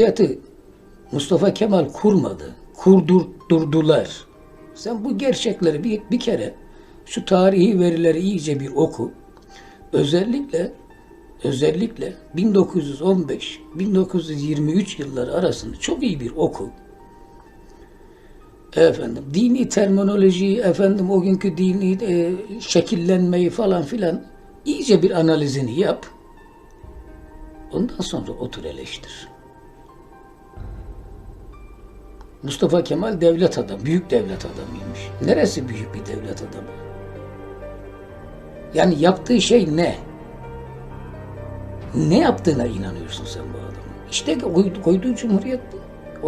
Cumhuriyeti Mustafa Kemal kurmadı. Kurdurtturdular. Sen bu gerçekleri bir, bir kere şu tarihi verileri iyice bir oku. Özellikle özellikle 1915-1923 yılları arasında çok iyi bir oku. Efendim dini terminolojiyi, efendim o günkü dini e, şekillenmeyi falan filan iyice bir analizini yap. Ondan sonra otur eleştir. Mustafa Kemal devlet adamı, büyük devlet adamıymış. Neresi büyük bir devlet adamı? Yani yaptığı şey ne? Ne yaptığına inanıyorsun sen bu adamın? İşte koydu- koyduğu cumhuriyet bu.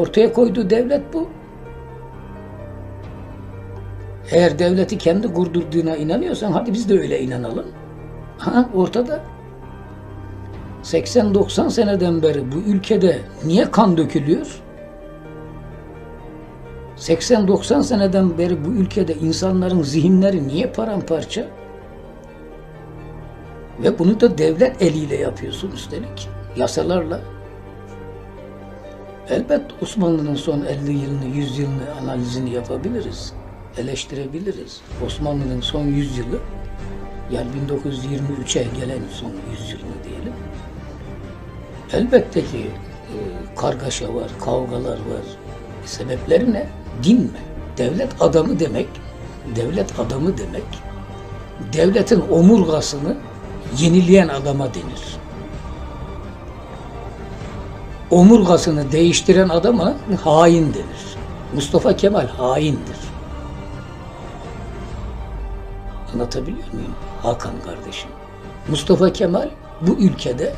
Ortaya koyduğu devlet bu. Eğer devleti kendi kurdurduğuna inanıyorsan hadi biz de öyle inanalım. Ha ortada. 80-90 seneden beri bu ülkede niye kan dökülüyor? 80-90 seneden beri bu ülkede insanların zihinleri niye paramparça? Ve bunu da devlet eliyle yapıyorsun üstelik. Yasalarla. Elbet Osmanlı'nın son 50 yılını, 100 yılını analizini yapabiliriz. Eleştirebiliriz. Osmanlı'nın son 100 yılı, yani 1923'e gelen son 100 yılını diyelim. Elbette ki e, kargaşa var, kavgalar var. Sebepleri ne? Din mi? Devlet adamı demek, devlet adamı demek, devletin omurgasını yenileyen adama denir. Omurgasını değiştiren adama hain denir. Mustafa Kemal haindir. Anlatabiliyor muyum? Hakan kardeşim. Mustafa Kemal bu ülkede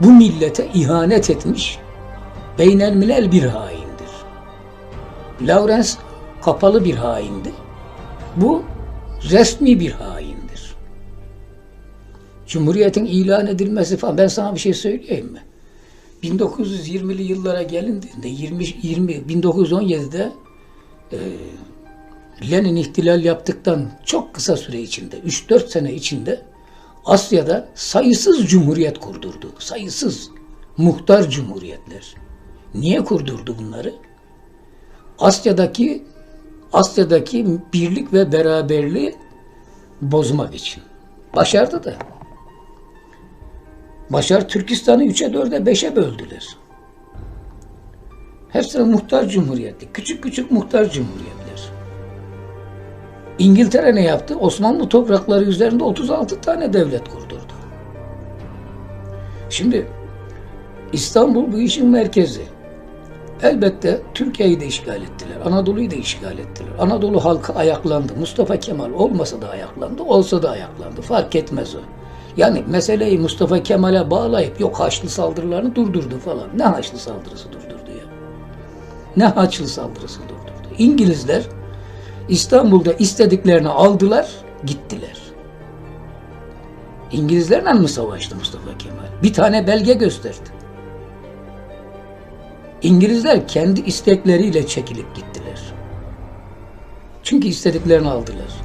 bu millete ihanet etmiş beynelmilel bir haindir. Lawrence kapalı bir haindi. Bu resmi bir haindir. Cumhuriyetin ilan edilmesi falan ben sana bir şey söyleyeyim mi? 1920'li yıllara gelindiğinde 20, 20 1917'de e, Lenin ihtilal yaptıktan çok kısa süre içinde 3-4 sene içinde Asya'da sayısız cumhuriyet kurdurdu. Sayısız muhtar cumhuriyetler. Niye kurdurdu bunları? Asya'daki Asya'daki birlik ve beraberliği bozmak için. Başardı da. Başar Türkistan'ı 3'e 4'e 5'e böldüler. Hepsi muhtar cumhuriyeti. Küçük küçük muhtar cumhuriyetler. İngiltere ne yaptı? Osmanlı toprakları üzerinde 36 tane devlet kurdurdu. Şimdi İstanbul bu işin merkezi. Elbette Türkiye'yi de işgal ettiler. Anadolu'yu da işgal ettiler. Anadolu halkı ayaklandı. Mustafa Kemal olmasa da ayaklandı, olsa da ayaklandı. Fark etmez o. Yani meseleyi Mustafa Kemal'e bağlayıp yok Haçlı saldırılarını durdurdu falan. Ne Haçlı saldırısı durdurdu ya? Ne Haçlı saldırısı durdurdu? İngilizler İstanbul'da istediklerini aldılar, gittiler. İngilizlerle mi savaştı Mustafa Kemal? Bir tane belge gösterdi. İngilizler kendi istekleriyle çekilip gittiler. Çünkü istediklerini aldılar.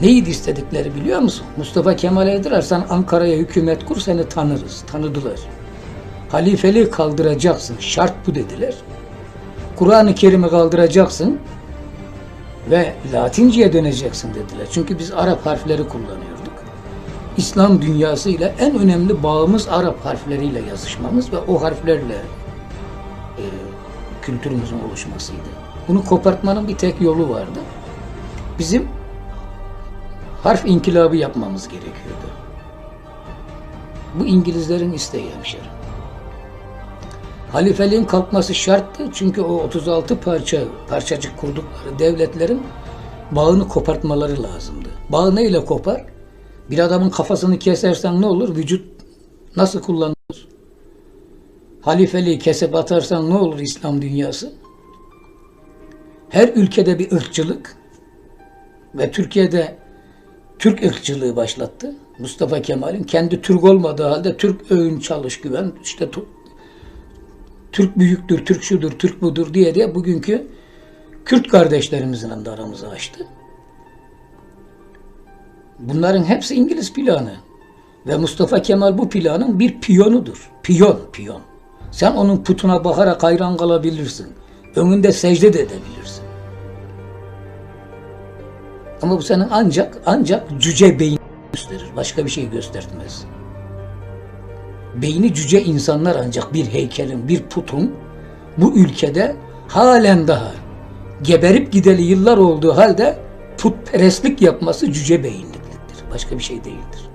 Neydi istedikleri biliyor musun? Mustafa Kemal'e dediler sen Ankara'ya hükümet kur seni tanırız. Tanıdılar. Halifeliği kaldıracaksın. Şart bu dediler. Kur'an-ı Kerim'i kaldıracaksın ve Latinceye döneceksin dediler. Çünkü biz Arap harfleri kullanıyorduk. İslam dünyasıyla en önemli bağımız Arap harfleriyle yazışmamız ve o harflerle kültürümüzün oluşmasıydı. Bunu kopartmanın bir tek yolu vardı. Bizim harf inkılabı yapmamız gerekiyordu. Bu İngilizlerin isteği hemşerim. Halifeliğin kalkması şarttı çünkü o 36 parça parçacık kurdukları devletlerin bağını kopartmaları lazımdı. Bağı neyle kopar? Bir adamın kafasını kesersen ne olur? Vücut nasıl kullanılır? Halifeliği kesip atarsan ne olur İslam dünyası? Her ülkede bir ırkçılık ve Türkiye'de Türk ırkçılığı başlattı. Mustafa Kemal'in kendi Türk olmadığı halde Türk öğün çalış güven işte Türk büyüktür, Türk şudur, Türk budur diye diye bugünkü Kürt kardeşlerimizin de aramızı açtı. Bunların hepsi İngiliz planı. Ve Mustafa Kemal bu planın bir piyonudur. Piyon, piyon. Sen onun putuna bakarak hayran kalabilirsin. Önünde secde de edebilirsin. Ama bu senin ancak ancak cüce beyin gösterir. Başka bir şey göstermez. Beyni cüce insanlar ancak bir heykelin, bir putun bu ülkede halen daha geberip gideli yıllar olduğu halde putperestlik yapması cüce beyinliktir. Başka bir şey değildir.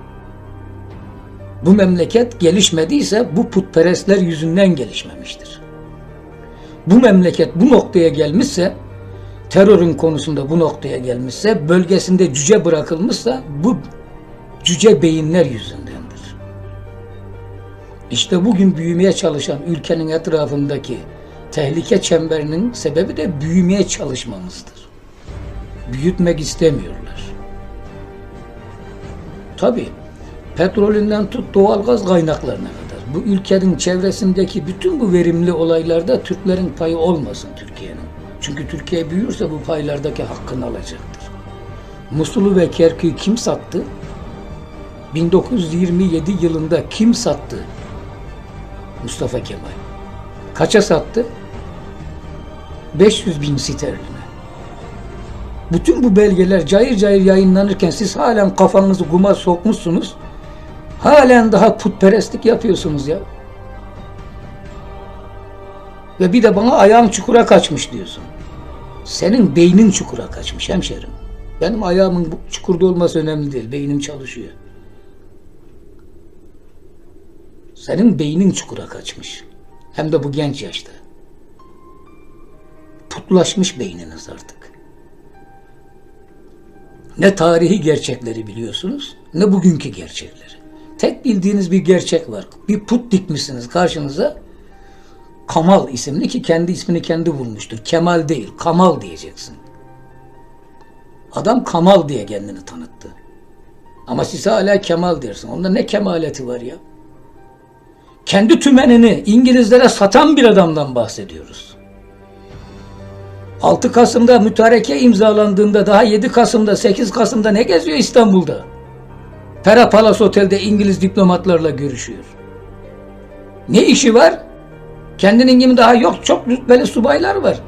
Bu memleket gelişmediyse bu putperestler yüzünden gelişmemiştir. Bu memleket bu noktaya gelmişse, terörün konusunda bu noktaya gelmişse, bölgesinde cüce bırakılmışsa bu cüce beyinler yüzündendir. İşte bugün büyümeye çalışan ülkenin etrafındaki tehlike çemberinin sebebi de büyümeye çalışmamızdır. Büyütmek istemiyorlar. Tabii petrolünden tut doğalgaz kaynaklarına kadar bu ülkenin çevresindeki bütün bu verimli olaylarda Türklerin payı olmasın Türkiye'nin. Çünkü Türkiye büyürse bu paylardaki hakkını alacaktır. Musul'u ve Kerkük'ü kim sattı? 1927 yılında kim sattı? Mustafa Kemal. Kaça sattı? 500 bin sterline. Bütün bu belgeler cayır cayır yayınlanırken siz halen kafanızı kuma sokmuşsunuz. Halen daha putperestlik yapıyorsunuz ya. Ve bir de bana ayağım çukura kaçmış diyorsun. Senin beynin çukura kaçmış hemşerim. Benim ayağımın çukurda olması önemli değil. Beynim çalışıyor. Senin beynin çukura kaçmış. Hem de bu genç yaşta. Putlaşmış beyniniz artık. Ne tarihi gerçekleri biliyorsunuz, ne bugünkü gerçekleri. Tek bildiğiniz bir gerçek var. Bir put dikmişsiniz karşınıza. Kamal isimli ki kendi ismini kendi bulmuştur. Kemal değil, Kamal diyeceksin. Adam Kamal diye kendini tanıttı. Ama siz hala Kemal dersin. Onda ne kemaleti var ya? Kendi tümenini İngilizlere satan bir adamdan bahsediyoruz. 6 Kasım'da mütareke imzalandığında daha 7 Kasım'da 8 Kasım'da ne geziyor İstanbul'da? Pera Palace Otel'de İngiliz diplomatlarla görüşüyor. Ne işi var? Kendinin gibi daha yok çok rütbeli subaylar var.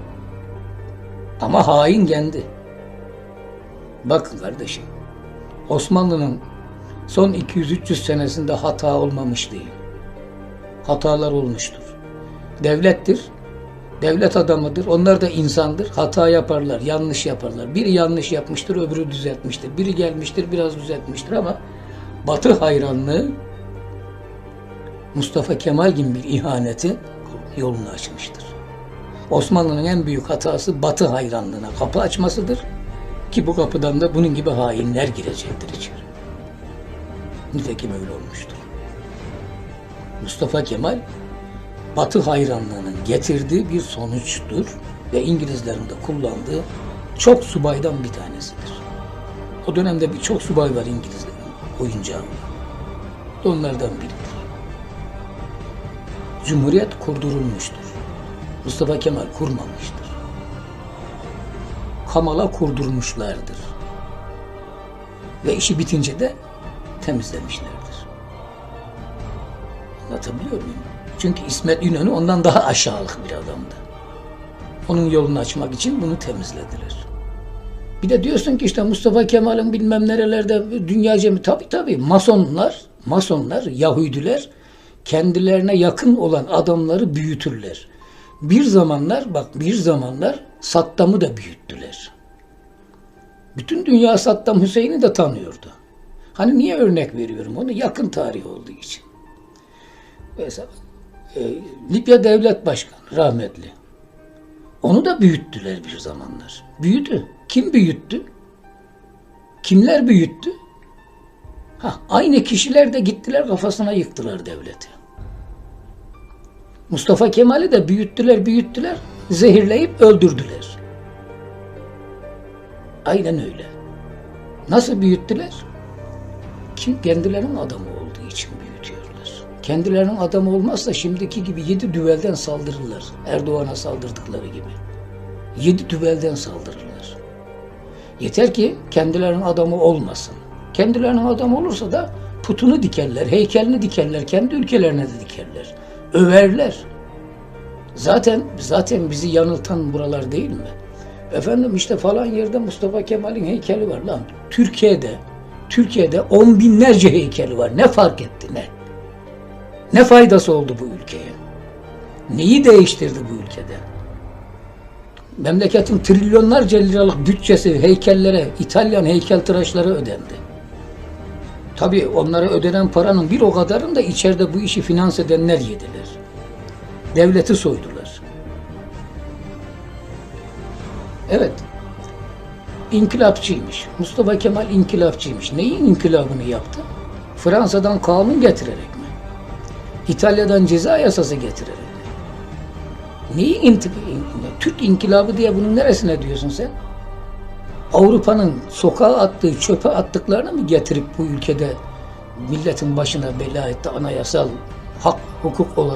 Ama hain kendi. Bakın kardeşim. Osmanlı'nın son 200-300 senesinde hata olmamış değil. Hatalar olmuştur. Devlettir. Devlet adamıdır. Onlar da insandır. Hata yaparlar, yanlış yaparlar. Biri yanlış yapmıştır, öbürü düzeltmiştir. Biri gelmiştir, biraz düzeltmiştir ama Batı hayranlığı Mustafa Kemal gibi bir ihaneti yolunu açmıştır. Osmanlı'nın en büyük hatası Batı hayranlığına kapı açmasıdır. Ki bu kapıdan da bunun gibi hainler girecektir içeri. Nitekim öyle olmuştur. Mustafa Kemal Batı hayranlığının getirdiği bir sonuçtur ve İngilizlerin de kullandığı çok subaydan bir tanesidir. O dönemde birçok subay var İngilizlerin oyuncağı. Onlardan biridir. Cumhuriyet kurdurulmuştur. Mustafa Kemal kurmamıştır. Kamal'a kurdurmuşlardır. Ve işi bitince de temizlemişlerdir. Anlatabiliyor muyum? Çünkü İsmet İnönü ondan daha aşağılık bir adamdı. Onun yolunu açmak için bunu temizlediler. Bir de diyorsun ki işte Mustafa Kemal'in bilmem nerelerde dünya cemi tabi tabi masonlar, masonlar, Yahudiler kendilerine yakın olan adamları büyütürler. Bir zamanlar bak bir zamanlar Saddam'ı da büyüttüler. Bütün dünya Saddam Hüseyin'i de tanıyordu. Hani niye örnek veriyorum onu? Yakın tarih olduğu için. Mesela e, Libya Devlet Başkanı rahmetli. Onu da büyüttüler bir zamanlar. Büyüdü. Kim büyüttü? Kimler büyüttü? Ha, aynı kişiler de gittiler kafasına yıktılar devleti. Mustafa Kemal'i de büyüttüler, büyüttüler, zehirleyip öldürdüler. Aynen öyle. Nasıl büyüttüler? Kim kendilerinin adamı olduğu için büyütüyorlar. Kendilerinin adamı olmazsa şimdiki gibi yedi düvelden saldırırlar. Erdoğan'a saldırdıkları gibi. Yedi düvelden saldırırlar. Yeter ki kendilerinin adamı olmasın. Kendilerinin adamı olursa da putunu dikerler, heykelini dikerler, kendi ülkelerine de dikerler. Överler. Zaten zaten bizi yanıltan buralar değil mi? Efendim işte falan yerde Mustafa Kemal'in heykeli var lan. Türkiye'de Türkiye'de on binlerce heykeli var. Ne fark etti ne? Ne faydası oldu bu ülkeye? Neyi değiştirdi bu ülkede? Memleketin trilyonlarca liralık bütçesi heykellere, İtalyan heykeltıraşları ödendi. Tabii onlara ödenen paranın bir o kadarını da içeride bu işi finanse edenler yediler. Devleti soydular. Evet. İnkılapçıymış. Mustafa Kemal inkılapçıymış. Neyin inkılabını yaptı? Fransa'dan kanun getirerek? İtalya'dan ceza yasası getirerek? Neyi intik Türk inkılabı diye bunun neresine diyorsun sen? Avrupa'nın sokağa attığı, çöpe attıklarını mı getirip bu ülkede milletin başına bela etti anayasal hak, hukuk olarak?